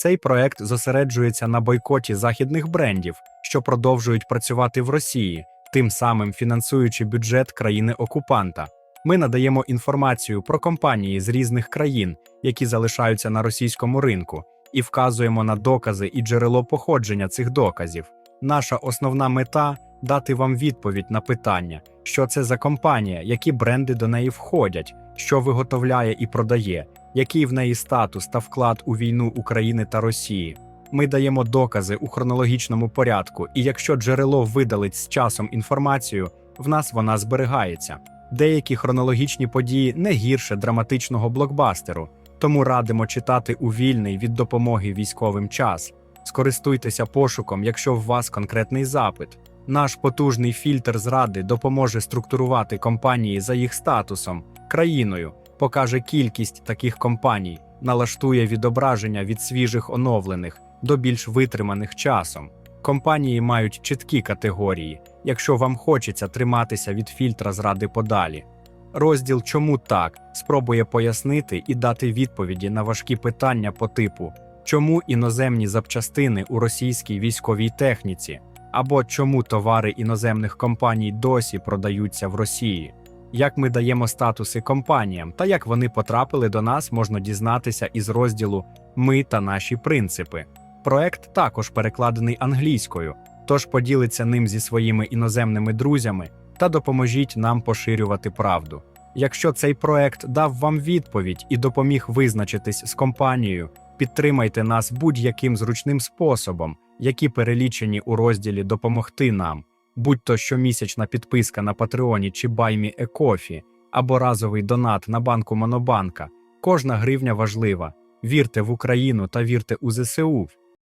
Цей проект зосереджується на бойкоті західних брендів, що продовжують працювати в Росії, тим самим фінансуючи бюджет країни-окупанта. Ми надаємо інформацію про компанії з різних країн, які залишаються на російському ринку, і вказуємо на докази і джерело походження цих доказів. Наша основна мета дати вам відповідь на питання, що це за компанія, які бренди до неї входять, що виготовляє і продає, який в неї статус та вклад у війну України та Росії. Ми даємо докази у хронологічному порядку, і якщо джерело видалить з часом інформацію, в нас вона зберігається. Деякі хронологічні події не гірше драматичного блокбастеру, тому радимо читати у вільний від допомоги військовим час. Скористуйтеся пошуком, якщо в вас конкретний запит. Наш потужний фільтр зради допоможе структурувати компанії за їх статусом, країною, покаже кількість таких компаній, налаштує відображення від свіжих оновлених до більш витриманих часом. Компанії мають чіткі категорії, якщо вам хочеться триматися від фільтра зради подалі. Розділ Чому так спробує пояснити і дати відповіді на важкі питання по типу чому іноземні запчастини у російській військовій техніці, або чому товари іноземних компаній досі продаються в Росії. Як ми даємо статуси компаніям та як вони потрапили до нас, можна дізнатися із розділу Ми та наші принципи. Проект також перекладений англійською, тож поділиться ним зі своїми іноземними друзями та допоможіть нам поширювати правду. Якщо цей проект дав вам відповідь і допоміг визначитись з компанією, підтримайте нас будь-яким зручним способом, які перелічені у розділі Допомогти нам, будь то щомісячна підписка на Патреоні чи Баймі Екофі, або разовий донат на банку Монобанка. Кожна гривня важлива. Вірте в Україну та вірте у ЗСУ.